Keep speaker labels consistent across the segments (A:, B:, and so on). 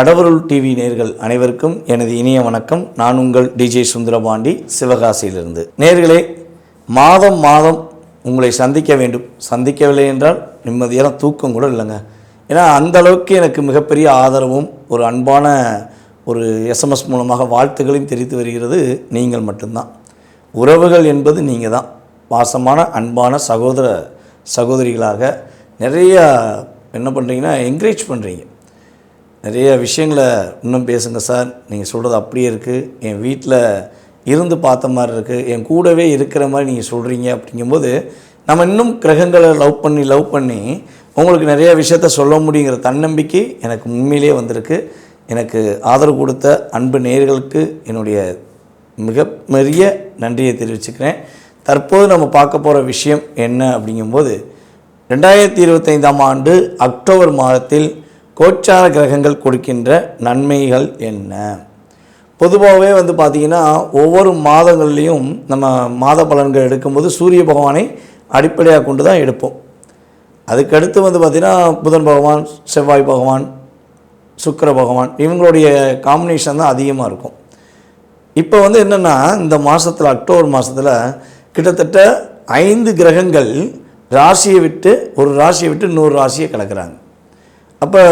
A: கடவுருள் TV நேர்கள் அனைவருக்கும் எனது இனிய வணக்கம். நான் உங்கள் டிஜே சுந்தரபாண்டி சிவகாசியிலிருந்து. நேர்களே மாதம் மாதம் உங்களை சந்திக்க வேண்டும். சந்திக்கவில்லை என்றால் நிம்மதியான தூக்கம் கூட இல்லைங்க. ஏன்னா அந்த அளவுக்கு எனக்கு மிகப்பெரிய ஆதரவும் ஒரு அன்பான ஒரு எஸ்எம்எஸ் மூலமாக வாழ்த்துக்களையும் தெரிவித்து வருகிறது நீங்கள் மட்டும்தான். உறவுகள் என்பது நீங்கள் தான் வாசமான அன்பான சகோதர சகோதரிகளாக நிறைய என்ன பண்ணுறீங்கன்னா என்கரேஜ் பண்ணுறீங்க நிறைய விஷயங்களை இன்னும் பேசுங்க சார். நீங்கள் சொல்கிறது அப்படியே இருக்குது என் வீட்டில் இருந்து பார்த்த மாதிரி இருக்குது என் கூடவே இருக்கிற மாதிரி நீங்கள் சொல்கிறீங்க அப்படிங்கும்போது நம்ம இன்னும் கிரகங்களை லவ் பண்ணி லவ் பண்ணி உங்களுக்கு நிறைய விஷயத்த சொல்ல முடியுங்கிற தன்னம்பிக்கை எனக்கு உண்மையிலே வந்திருக்கு. எனக்கு ஆதரவு கொடுத்த அன்பு நேர்களுக்கு என்னுடைய மிக நன்றியை தெரிவிச்சுக்கிறேன். தற்போது நம்ம பார்க்க போகிற விஷயம் என்ன அப்படிங்கும்போது ரெண்டாயிரத்தி இருபத்தைந்தாம் ஆண்டு அக்டோபர் மாதத்தில் கோச்சார கிரகங்கள் கொடுக்கின்ற நன்மைகள் என்ன? பொதுவாகவே வந்து பார்த்திங்கன்னா ஒவ்வொரு மாதங்கள்லேயும் நம்ம மாத பலன்கள் எடுக்கும்போது சூரிய பகவானை அடிப்படையாக கொண்டு தான் எடுப்போம். அதுக்கடுத்து வந்து பார்த்திங்கன்னா புதன் பகவான் செவ்வாய் பகவான் சுக்கிர பகவான் இவங்களுடைய காம்பினேஷன் தான் அதிகமாக இருக்கும். இப்போ வந்து என்னென்னா இந்த மாதத்தில் அக்டோபர் மாதத்தில் கிட்டத்தட்ட ஐந்து கிரகங்கள் ராசியை விட்டு ஒரு ராசியை விட்டு இன்னொரு ராசியை கலக்கிறாங்க. அப்போ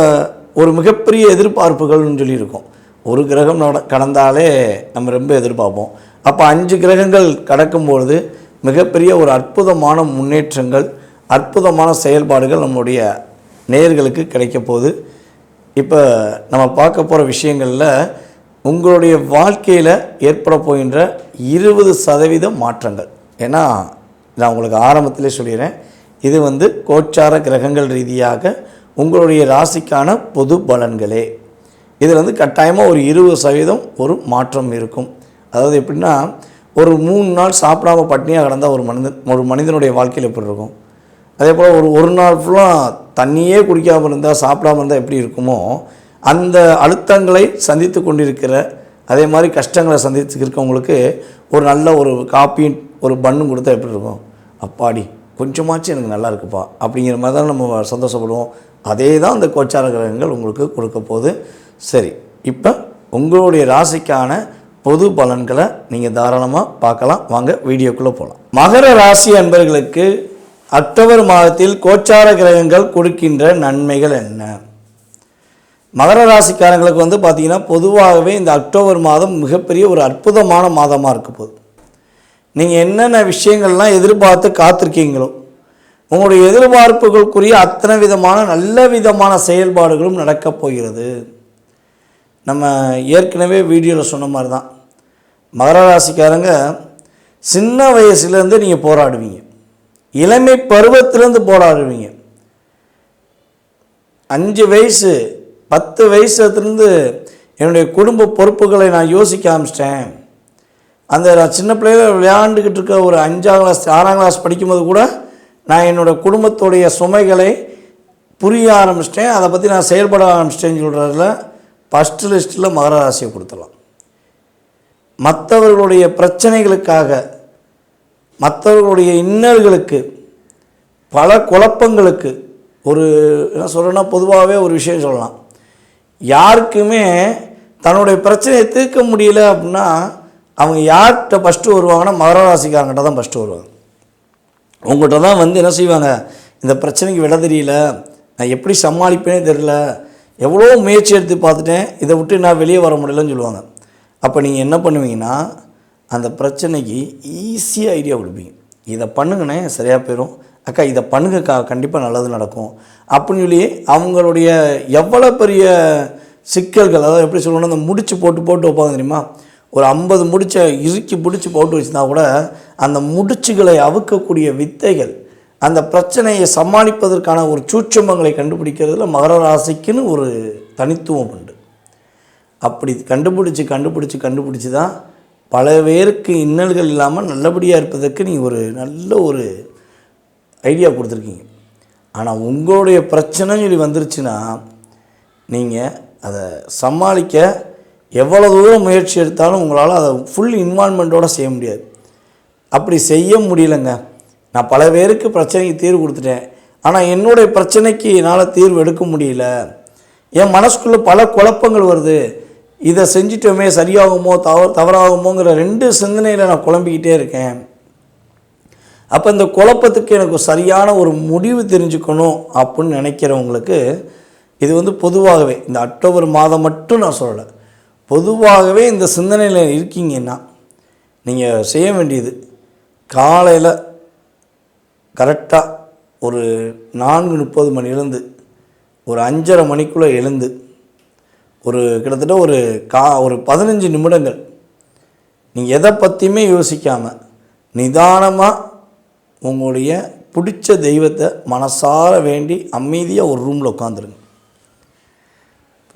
A: ஒரு மிகப்பெரிய எதிர்பார்ப்புகள்னு சொல்லியிருக்கோம். ஒரு கிரகம் நட கடந்தாலே நம்ம ரொம்ப எதிர்பார்ப்போம். அப்போ அஞ்சு கிரகங்கள் கடக்கும்பொழுது மிகப்பெரிய ஒரு அற்புதமான முன்னேற்றங்கள் அற்புதமான செயல்பாடுகள் நம்முடைய நேர்களுக்கு கிடைக்க போகுது. இப்போ நம்ம பார்க்க போகிற விஷயங்களில் உங்களுடைய வாழ்க்கையில் ஏற்பட போகின்ற இருபது சதவீத மாற்றங்கள். ஏன்னா நான் உங்களுக்கு ஆரம்பத்திலே சொல்லிடுறேன். இது வந்து கோச்சார கிரகங்கள் ரீதியாக உங்களுடைய ராசிக்கான பொது பலன்களே. இதில் வந்து கட்டாயமாக ஒரு இருபது சதவீதம் ஒரு மாற்றம் இருக்கும். அதாவது எப்படின்னா ஒரு மூணு நாள் சாப்பிடாம பட்னியாக கிடந்தால் ஒரு மனிதன் ஒரு மனிதனுடைய வாழ்க்கையில் எப்படி இருக்கும்? அதே போல் ஒரு ஒரு நாள் ஃபுல்லாக தண்ணியே குடிக்காமல் இருந்தால் சாப்பிடாம இருந்தால் எப்படி இருக்குமோ அந்த அழுத்தங்களை சந்தித்து கொண்டிருக்கிற அதே மாதிரி கஷ்டங்களை சந்தித்து இருக்கவங்களுக்கு ஒரு நல்ல ஒரு காப்பியும் ஒரு பண்ணும் கொடுத்தா எப்படி இருக்கும்? அப்பாடி கொஞ்சமாச்சும் எனக்கு நல்லா இருக்குப்பா அப்படிங்கிற மாதிரி தான் நம்ம சந்தோஷப்படுவோம். அதே தான் அந்த கோச்சார கிரகங்கள் உங்களுக்கு கொடுக்க போகுது. சரி இப்போ உங்களுடைய ராசிக்கான பொது பலன்களை நீங்கள் தாராளமாக பார்க்கலாம். வாங்க வீடியோக்குள்ளே போகலாம் மகர ராசி அன்பர்களுக்கு அக்டோபர் மாதத்தில் கோச்சார கிரகங்கள் கொடுக்கின்ற நன்மைகள் என்ன? மகர ராசிக்காரங்களுக்கு வந்து பார்த்திங்கன்னா பொதுவாகவே இந்த அக்டோபர் மாதம் மிகப்பெரிய ஒரு அற்புதமான மாதமாக இருக்க போகுது. நீங்கள் என்னென்ன விஷயங்கள்லாம் எதிர்பார்த்து காத்திருக்கீங்களோ உங்களுடைய எதிர்பார்ப்புகளுக்குரிய அத்தனை விதமான நல்ல விதமான செயல்பாடுகளும் நடக்கப் போகிறது. நம்ம ஏற்கனவே வீடியோவில் சொன்ன மாதிரி தான் மகர ராசிக்காரங்க சின்ன வயசுலேருந்து நீங்கள் போராடுவீங்க. இளமை பருவத்திலேருந்து போராடுவீங்க. அஞ்சு வயசு பத்து வயசுலேருந்து என்னுடைய குடும்ப பொறுப்புகளை நான் யோசிக்க ஆரம்பிச்சிட்டேன். அந்த நான் சின்ன பிள்ளையில விளையாண்டுக்கிட்டு இருக்க ஒரு அஞ்சாம் கிளாஸ் ஆறாம் கிளாஸ் படிக்கும்போது கூட நான் என்னோடய குடும்பத்துடைய சுமைகளை புரிய ஆரம்பிச்சிட்டேன். அதை பற்றி நான் செயல்பட ஆரம்பிச்சிட்டேன்னு சொல்கிறதுல ஃபஸ்ட்டு லிஸ்ட்டில் மகர ராசியை கொடுத்துடலாம். மற்றவர்களுடைய பிரச்சனைகளுக்காக மற்றவர்களுடைய இன்னல்களுக்கு பல குழப்பங்களுக்கு ஒரு என்ன சொல்கிறேன்னா பொதுவாகவே ஒரு விஷயம் சொல்லலாம். யாருக்குமே தன்னுடைய பிரச்சனையை தீர்க்க முடியல அப்படின்னா அவங்க யார்கிட்ட ஃபஸ்ட்டு வருவாங்கன்னா மகர ராசிக்காரங்கிட்ட தான் ஃபஸ்ட்டு வருவாங்க. உங்கள்கிட்ட தான் வந்து என்ன செய்வாங்க? இந்த பிரச்சனைக்கு விட தெரியல. நான் எப்படி சமாளிப்பேனே தெரில எவ்வளோ முயற்சி எடுத்து பார்த்துட்டேன். இதை விட்டு நான் வெளியே வர முடியலன்னு சொல்லுவாங்க. அப்போ நீங்கள் என்ன பண்ணுவீங்கன்னா அந்த பிரச்சனைக்கு ஈஸியாக ஐடியா கொடுப்பீங்க. இதை பண்ணுங்கண்ணே சரியாக போயிடும் அக்கா இதை பண்ணுங்கக்கா கண்டிப்பாக நல்லது நடக்கும். அப்படின்னு சொல்லி அவங்களுடைய எவ்வளோ பெரிய சிக்கல்கள் அதாவது எப்படி சொல்லணும்னா அந்த முடிச்சு போட்டு போட்டு வைப்பாங்க தெரியுமா? ஒரு ஐம்பது முடிச்சை இறுக்கி பிடிச்சி போட்டு வச்சுருந்தா கூட அந்த முடிச்சுகளை அவுக்கக்கூடிய வித்தைகள் அந்த பிரச்சனையை சமாளிப்பதற்கான ஒரு சூட்சமங்களை கண்டுபிடிக்கிறதுல மகர ராசிக்குன்னு ஒரு தனித்துவம் உண்டு. அப்படி கண்டுபிடிச்சி கண்டுபிடிச்சி கண்டுபிடிச்சி தான் பல பேருக்கு இன்னல்கள் இல்லாமல் நல்லபடியாக இருப்பதற்கு நீங்கள் ஒரு நல்ல ஒரு ஐடியா கொடுத்துருக்கீங்க. ஆனால் உங்களுடைய பிரச்சனைன்னு சொல்லி வந்துருச்சுன்னா நீங்கள் அதை சமாளிக்க எவ்வளோ தூரம் முயற்சி எடுத்தாலும் உங்களால் அதை ஃபுல் இன்வால்மெண்ட்டோடு செய்ய முடியாது. அப்படி செய்ய முடியலங்க. நான் பல பேருக்கு பிரச்சனைக்கு தீர்வு கொடுத்துட்டேன். ஆனால் என்னுடைய பிரச்சனைக்கு என்னால் தீர்வு எடுக்க முடியல. என் மனசுக்குள்ளே பல குழப்பங்கள் வருது. இதை செஞ்சிட்டோமே சரியாகுமோ தவ தவறாகுமோங்கிற ரெண்டு சிந்தனையில் நான் குழம்பிக்கிட்டே இருக்கேன். அப்போ இந்த குழப்பத்துக்கு எனக்கு சரியான ஒரு முடிவு தெரிஞ்சுக்கணும் அப்படின்னு நினைக்கிறவங்களுக்கு இது வந்து பொதுவாகவே இந்த அக்டோபர் மாதம் மட்டும் நான் சொல்லலை. பொதுவாகவே இந்த சிந்தனையில் இருக்கீங்கன்னா நீங்கள் செய்ய வேண்டியது காலையில் கரெக்டாக ஒரு நான்கு முப்பது மணி எழுந்து ஒரு அஞ்சரை மணிக்குள்ளே எழுந்து ஒரு கிட்டத்தட்ட ஒரு கா ஒரு பதினஞ்சு நிமிடங்கள் நீங்கள் எதை பற்றியுமே யோசிக்காமல் நிதானமாக உங்களுடைய பிடிச்ச தெய்வத்தை மனசார வேண்டி அமைதியாக ஒரு ரூமில் உட்காந்துருங்க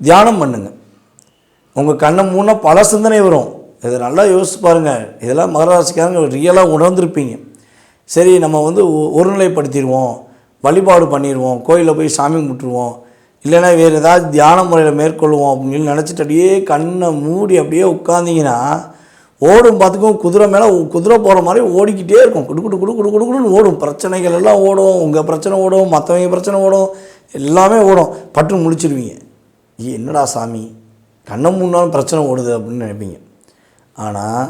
A: தியானம் பண்ணுங்கள் உங்கள் கண்ணை மூணா பல சிந்தனை வரும். இதை நல்லா யோசிச்சு பாருங்கள் இதெல்லாம் மகராசிக்காரங்க ரியலாக உணர்ந்திருப்பீங்க. சரி நம்ம வந்து ஒருநிலைப்படுத்திடுவோம். வழிபாடு பண்ணிடுவோம். கோயிலில் போய் சாமி கும்பிட்டுருவோம். இல்லைன்னா வேறு ஏதாவது தியான முறையில் மேற்கொள்வோம் அப்படின்னு நினச்சிட்டு அப்படியே கண்ணை மூடி அப்படியே உட்காந்திங்கன்னா ஓடும் பார்த்துக்கும் குதிரை மேலே குதிரை போகிற மாதிரி ஓடிக்கிட்டே இருக்கும். குடு குடு குடு குடு குடு குடுன்னு ஓடும். பிரச்சனைகள் எல்லாம் ஓடும். உங்கள் பிரச்சனை ஓடும். மற்றவங்க பிரச்சனை ஓடும். எல்லாமே ஓடும். பட்டு முடிச்சிருவீங்க என்னடா சாமி? கண்ணை மூணாலும் பிரச்சனை ஓடுது அப்படின்னு நினைப்பீங்க. ஆனால்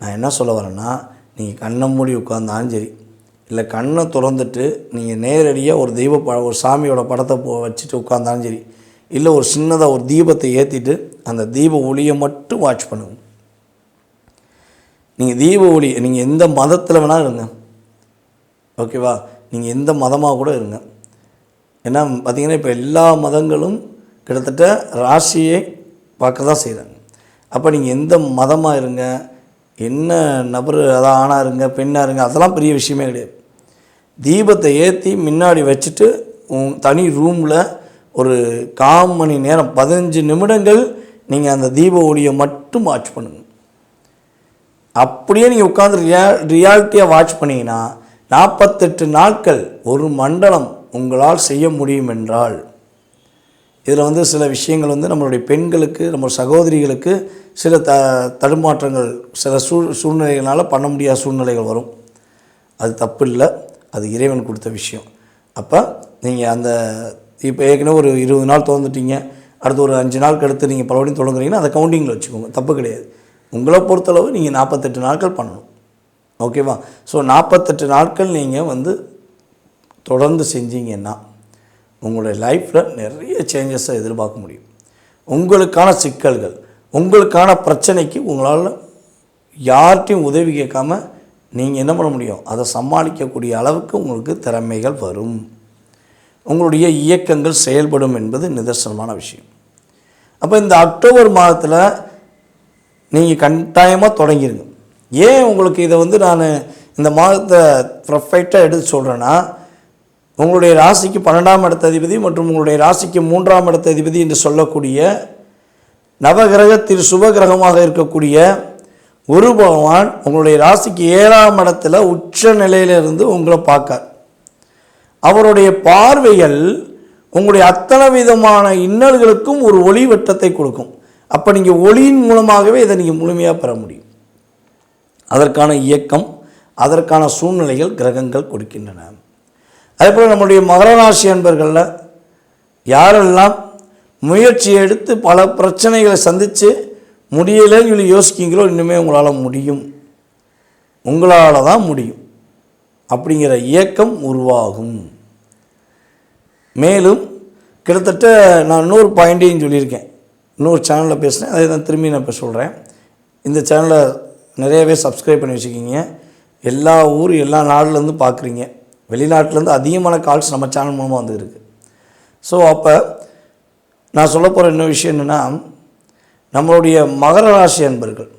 A: நான் என்ன சொல்ல வரேன்னா நீங்கள் கண்ணை மூடி உட்காந்தாலும் சரி இல்லை கண்ணை திறந்துட்டு நீங்கள் நேரடியாக ஒரு தெய்வ ப ஒரு சாமியோட படத்தை போ வச்சுட்டு உட்காந்தாலும் சரி இல்லை ஒரு சின்னதாக ஒரு தீபத்தை ஏற்றிட்டு அந்த தீப ஒளியை மட்டும் வாட்ச் பண்ணுங்க. நீங்கள் தீப ஒளி நீங்கள் எந்த மதத்தில் வேணால் இருங்க. ஓகேவா நீங்கள் எந்த மதமாக கூட இருங்க. ஏன்னா பார்த்தீங்கன்னா இப்போ எல்லா மதங்களும் கிட்டத்தட்ட ராசியை பார்க்க தான் செய்கிறாங்க அப்போ நீங்கள் எந்த மதமாக இருங்க என்ன நபர் அதான் ஆணாக இருங்க பெண்ணாக இருங்க அதெல்லாம் பெரிய விஷயமே கிடையாது. தீபத்தை ஏற்றி முன்னாடி வச்சுட்டு உன் தனி ரூமில் ஒரு கால் மணி நேரம் பதினஞ்சு நிமிடங்கள் நீங்கள் அந்த தீப ஒளியை மட்டும் வாட்ச் பண்ணுங்கள் அப்படியே நீங்கள் உட்காந்து ரியா ரியாலிட்டியாக வாட்ச் பண்ணீங்கன்னா நாற்பத்தெட்டு நாட்கள் ஒரு மண்டலம் உங்களால் செய்ய முடியும் என்றால் இதில் வந்து சில விஷயங்கள் வந்து நம்மளுடைய பெண்களுக்கு நம்ம சகோதரிகளுக்கு சில த தடுமாற்றங்கள் சில சூ சூழ்நிலைகளால் பண்ண முடியாத சூழ்நிலைகள் வரும். அது தப்பு இல்லை. அது இறைவன் கொடுத்த விஷயம். அப்போ நீங்கள் அந்த இப்போ ஏற்கனவே ஒரு இருபது நாள் திறந்துட்டீங்க. அடுத்து ஒரு அஞ்சு நாளுக்கு அடுத்து நீங்கள் பலபடியும் தொடங்குறீங்கன்னா அதை கவுண்டிங்கில் வச்சுக்கோங்க. தப்பு கிடையாது. உங்களை பொறுத்தளவு நீங்கள் நாற்பத்தெட்டு நாட்கள் பண்ணணும். ஓகேவா? ஸோ நாற்பத்தெட்டு நாட்கள் நீங்கள் வந்து தொடர்ந்து செஞ்சீங்கன்னா உங்களுடைய லைஃப்பில் நிறைய சேஞ்சஸை எதிர்பார்க்க முடியும். உங்களுக்கான சிக்கல்கள் உங்களுக்கான பிரச்சனைக்கு உங்களால் யார்கிட்டையும் உதவி கேட்காம நீங்கள் என்ன பண்ண முடியும்? அதை சமாளிக்கக்கூடிய அளவுக்கு உங்களுக்கு திறமைகள் வரும். உங்களுடைய இயக்கங்கள் செயல்படும் என்பது நிதர்சனமான விஷயம். அப்போ இந்த அக்டோபர் மாதத்தில் நீங்கள் கட்டாயமாக தொடங்கிருங்க. ஏன் உங்களுக்கு இதை வந்து நான் இந்த மாதத்தை ப்ரொஃபைட்டாக எடுத்து சொல்கிறேன்னா உங்களுடைய ராசிக்கு பன்னெண்டாம் இடத்த அதிபதி மற்றும் உங்களுடைய ராசிக்கு மூன்றாம் இடத்த அதிபதி என்று சொல்லக்கூடிய நவகிரகத்தில் சுபகிரகமாக இருக்கக்கூடிய குரு பகவான் உங்களுடைய ராசிக்கு ஏழாம் இடத்துல உச்ச நிலையிலிருந்து உங்களை பார்க்கார். அவருடைய பார்வைகள் உங்களுடைய அத்தனை விதமான இன்னல்களுக்கும் ஒரு ஒளி வட்டத்தை கொடுக்கும். அப்போ நீங்கள் ஒளியின் மூலமாகவே இதை நீங்கள் முழுமையாக பெற முடியும். அதற்கான இயக்கம் அதற்கான சூழ்நிலைகள் கிரகங்கள் கொடுக்கின்றன. அதேபோல் நம்முடைய மகரராசி அன்பர்களில் யாரெல்லாம் முயற்சி எடுத்து பல பிரச்சனைகளை சந்தித்து முடியலைன்னு சொல்லி யோசிக்கிங்களோ இன்னுமே உங்களால் முடியும். உங்களால் தான் முடியும். அப்படிங்கிற இயக்கம் உருவாகும். மேலும் கிட்டத்தட்ட நான் இன்னொரு பாயிண்ட்டையும் சொல்லியிருக்கேன். இன்னொரு சேனலில் பேசினேன் அதை தான் திரும்பி நான் இப்போ சொல்கிறேன் இந்த சேனலை நிறையவே சப்ஸ்கிரைப் பண்ணி வச்சுக்கிங்க. எல்லா ஊர் எல்லா நாடுலேருந்து பார்க்குறீங்க வெளிநாட்டிலேருந்து அதிகமான கால்ஸ் நம்ம சேனல் மூலமாக வந்துருக்கு. ஸோ அப்போ நான் சொல்ல போகிற இன்னொரு விஷயம் என்னென்னா நம்மளுடைய மகர ராசி அன்பர்கள்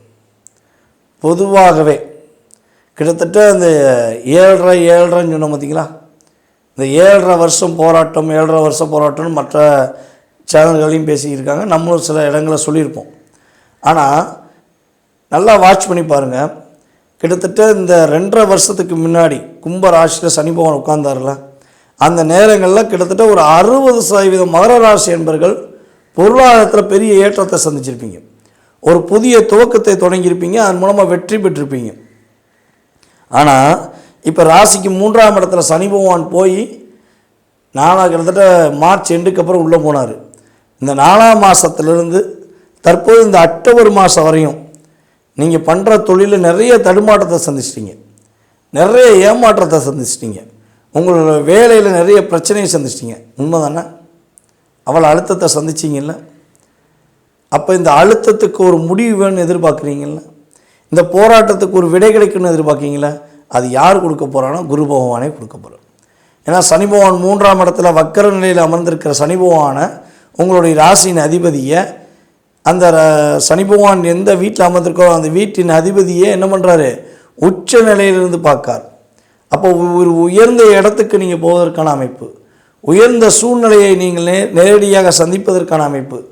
A: பொதுவாகவே கிட்டத்தட்ட இந்த ஏழரை ஏழரைன்னு சொன்னோம் பார்த்தீங்களா இந்த ஏழரை வருஷம் போராட்டம் ஏழரை வருஷம் போராட்டம்னு மற்ற சேனல்களையும் பேசியிருக்காங்க. நம்மளும் சில இடங்களை சொல்லியிருப்போம். ஆனால் நல்லா வாட்ச் பண்ணி பாருங்கள் கிட்டத்தட்ட இந்த ரெண்டரை வருஷத்துக்கு முன்னாடி கும்ப ராசியில் சனி பகவான் உட்கார்ந்தார்ல அந்த நேரங்களில் கிட்டத்தட்ட ஒரு அறுபது சதவீதம் மகர ராசி என்பர்கள் பொருளாதாரத்தில் பெரிய ஏற்றத்தை சந்திச்சிருப்பீங்க. ஒரு புதிய துவக்கத்தை தொடங்கியிருப்பீங்க அதன் மூலமாக வெற்றி பெற்றிருப்பீங்க. ஆனால் இப்போ ராசிக்கு மூன்றாம் இடத்துல சனி பகவான் போய் நானா கிட்டத்தட்ட மார்ச் எண்டுக்கு அப்புறம் உள்ளே போனார். இந்த நாலாம் மாதத்துலேருந்து தற்போது இந்த அக்டோபர் மாதம் வரையும் நீங்கள் பண்ணுற தொழிலில் நிறைய தடுமாற்றத்தை சந்திச்சிட்டீங்க. நிறைய ஏமாற்றத்தை சந்திச்சிட்டிங்க. உங்களோட வேலையில் நிறைய பிரச்சனையை சந்திச்சிட்டீங்க. உண்மை தானே அவளை அழுத்தத்தை சந்திச்சிங்கல்ல? அப்போ இந்த அழுத்தத்துக்கு ஒரு முடிவு வேணும்னு எதிர்பார்க்குறீங்கள இந்த போராட்டத்துக்கு ஒரு விடை கிடைக்கும்னு எதிர்பார்க்கீங்களா அது யார் கொடுக்க போகிறானோ குரு பகவானே கொடுக்க போகிறார் ஏன்னா சனி பகவான் மூன்றாம் இடத்துல வக்கர நிலையில் அமர்ந்திருக்கிற சனி பகவானை உங்களுடைய ராசியின் அதிபதியை அந்த ர- சனி பகவான் எந்த வீட்டில் அமர்ந்திருக்கோ அந்த வீட்டின் அதிபதியே என்ன பண்ணுறாரு உச்ச நிலையிலிருந்து பார்க்கார். அப்போ ஒரு உயர்ந்த இடத்துக்கு நீங்கள் போவதற்கான அமைப்பு. உயர்ந்த சூழ்நிலையை நீங்கள் நே நேரடியாக சந்திப்பதற்கான அமைப்பு.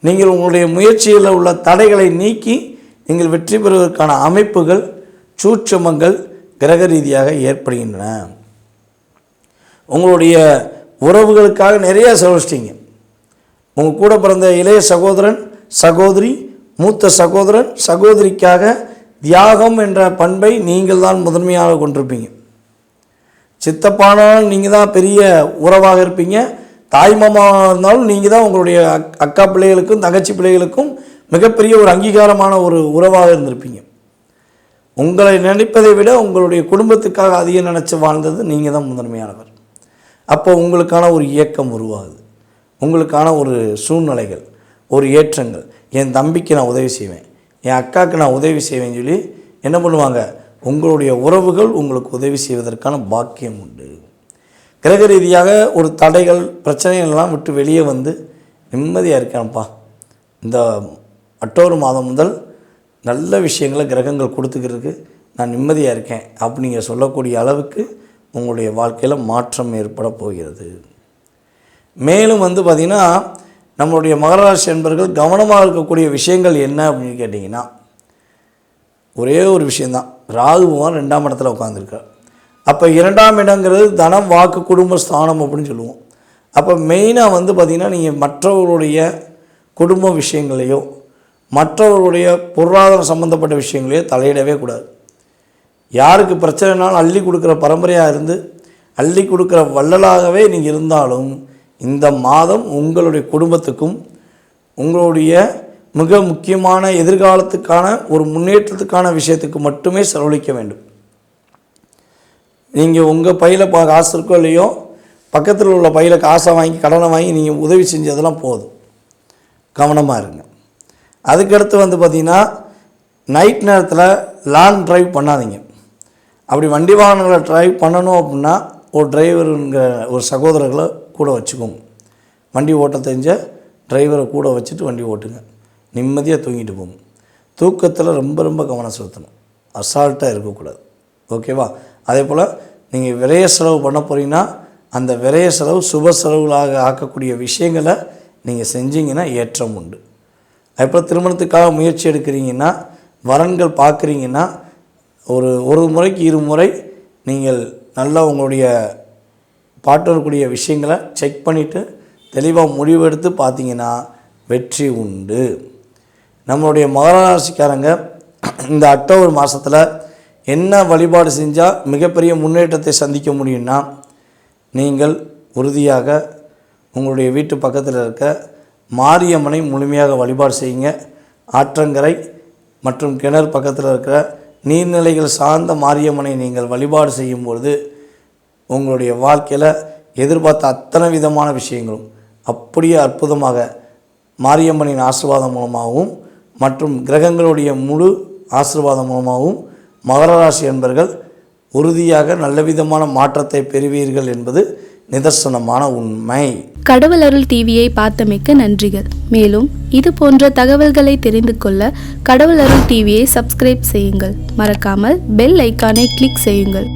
A: நீங்கள் உங்களுடைய முயற்சியில் உள்ள தடைகளை நீக்கி நீங்கள் வெற்றி பெறுவதற்கான அமைப்புகள் சூட்சமங்கள் கிரக ரீதியாக ஏற்படுகின்றன. உங்களுடைய உறவுகளுக்காக நிறைய செலவழிச்சிட்டீங்க. உங்கள் கூட பிறந்த இளைய சகோதரன் சகோதரி மூத்த சகோதரன் சகோதரிக்காக தியாகம் என்ற பண்பை நீங்கள் தான் முதன்மையாக கொண்டிருப்பீங்க. சித்தப்பானாலும் நீங்கள் தான் பெரிய உறவாக இருப்பீங்க. தாய் மாமாவாக இருந்தாலும் நீங்கள் தான் உங்களுடைய அக்- அக்கா பிள்ளைகளுக்கும் தங்கச்சி பிள்ளைகளுக்கும் மிகப்பெரிய ஒரு அங்கீகாரமான ஒரு உறவாக இருந்திருப்பீங்க. உங்களை நினைப்பதை விட உங்களுடைய குடும்பத்துக்காக அதிகம் நினச்சி வாழ்ந்தது நீங்கள் தான் முதன்மையானவர். அப்போ உங்களுக்கான ஒரு இயக்கம் உருவாகுது. உங்களுக்கான ஒரு சூழ்நிலைகள். ஒரு ஏற்றங்கள். என் தம்பிக்கு நான் உதவி செய்வேன். என் அக்காவுக்கு நான் உதவி செய்வேன்னு சொல்லி என்ன பண்ணுவாங்க? உங்களுடைய உறவுகள் உங்களுக்கு உதவி செய்வதற்கான பாக்கியம் உண்டு. கிரக ரீதியாக ஒரு தடைகள் பிரச்சனைகள்லாம் விட்டு வெளியே வந்து நிம்மதியாக இருக்கேன்ப்பா. இந்த அக்டோபர் மாதம் முதல் நல்ல விஷயங்களை கிரகங்கள் கொடுத்துக்கிறதுக்கு நான் நிம்மதியாக இருக்கேன். அப்படிங்க சொல்லக்கூடிய அளவுக்கு உங்களுடைய வாழ்க்கையில் மாற்றம் ஏற்பட போகிறது. மேலும் வந்து பார்த்திங்கன்னா நம்மளுடைய மகராசி என்பர்கள் கவனமாக இருக்கக்கூடிய விஷயங்கள் என்ன அப்படின்னு கேட்டிங்கன்னா ஒரே ஒரு விஷயந்தான் ராகுபவான் ரெண்டாம் இடத்துல உட்காந்துருக்கார் அப்போ இரண்டாம் இடங்கிறது தனம் வாக்கு குடும்ப ஸ்தானம் அப்படின்னு சொல்லுவோம். அப்போ மெயினாக வந்து பார்த்திங்கன்னா நீங்கள் மற்றவருடைய குடும்ப விஷயங்களையோ மற்றவருடைய பொருளாதாரம் சம்மந்தப்பட்ட விஷயங்களையோ தலையிடவே கூடாது. யாருக்கு பிரச்சனைனாலும் அள்ளி கொடுக்குற பரம்பரையாக இருந்து அள்ளி கொடுக்குற வள்ளலாகவே நீங்கள் இருந்தாலும் இந்த மாதம் உங்களுடைய குடும்பத்துக்கும் உங்களுடைய மிக முக்கியமான எதிர்காலத்துக்கான ஒரு முன்னேற்றத்துக்கான விஷயத்துக்கு மட்டுமே செலவழிக்க வேண்டும். நீங்கள் உங்கள் பையில் பா காசு இருக்கோ இல்லையோ பக்கத்தில் உள்ள பையில் காசை வாங்கி கடனை வாங்கி நீங்கள் உதவி செஞ்சதெல்லாம் போதும். கவனமாக இருங்க. அதுக்கடுத்து வந்து பார்த்திங்கன்னா நைட் நேரத்தில் லாங் டிரைவ் பண்ணாதீங்க. அப்படி வண்டி வாகனங்களை டிரைவ் பண்ணணும் அப்படின்னா ஒரு டிரைவருங்கிற ஒரு சகோதரர்களை கூட வச்சுக்கோங்க. வண்டி ஓட்ட தெரிஞ்ச டிரைவரை கூட வச்சுட்டு வண்டி ஓட்டுங்க. நிம்மதியாக தூங்கிட்டு போங்க. தூக்கத்தில் ரொம்ப ரொம்ப கவனம் செலுத்தணும். அசால்ட்டாக இருக்கக்கூடாது. ஓகேவா அதே போல் நீங்கள் விரைய செலவு பண்ண போகிறீங்கன்னா அந்த விரைய செலவு சுப செலவுகளாக ஆக்கக்கூடிய விஷயங்களை நீங்கள் செஞ்சீங்கன்னா ஏற்றம் உண்டு. அதுபோல் திருமணத்துக்காக முயற்சி எடுக்கிறீங்கன்னா வரன்கள் பார்க்குறீங்கன்னா ஒரு ஒரு முறைக்கு இரு முறை நீங்கள் நல்லா உங்களுடைய பாட்டக்கூடிய விஷயங்களை செக் பண்ணிவிட்டு தெளிவாக முடிவெடுத்து பார்த்தீங்கன்னா வெற்றி உண்டு. நம்மளுடைய மகராசிக்காரங்க இந்த அக்டோபர் மாதத்தில் என்ன வழிபாடு செஞ்சால் மிகப்பெரிய முன்னேற்றத்தை சந்திக்க முடியும்னா நீங்கள் உறுதியாக உங்களுடைய வீட்டு பக்கத்தில் இருக்க மாரியம்மனை முழுமையாக வழிபாடு செய்யுங்க. ஆற்றங்கரை மற்றும் கிணறு பக்கத்தில் இருக்கிற நீர்நிலைகள் சார்ந்த மாரியம்மனை நீங்கள் வழிபாடு செய்யும்பொழுது உங்களுடைய வாழ்க்கையில் எதிர்பார்த்த அத்தனை விதமான விஷயங்களும் அப்படியே அற்புதமாக மாரியம்மனின் ஆசிர்வாதம் மூலமாகவும் மற்றும் கிரகங்களுடைய முழு ஆசிர்வாதம் மூலமாகவும் மகர ராசி என்பர்கள் உறுதியாக நல்ல விதமான மாற்றத்தை பெறுவீர்கள் என்பது நிதர்சனமான உண்மை.
B: கடவுள் அருள் டிவியை பார்த்தமைக்க நன்றிகள். மேலும் இது போன்ற தகவல்களை தெரிந்து கொள்ள கடவுள் அருள் டிவியை சப்ஸ்கிரைப் செய்யுங்கள். மறக்காமல் பெல் ஐக்கானை கிளிக் செய்யுங்கள்.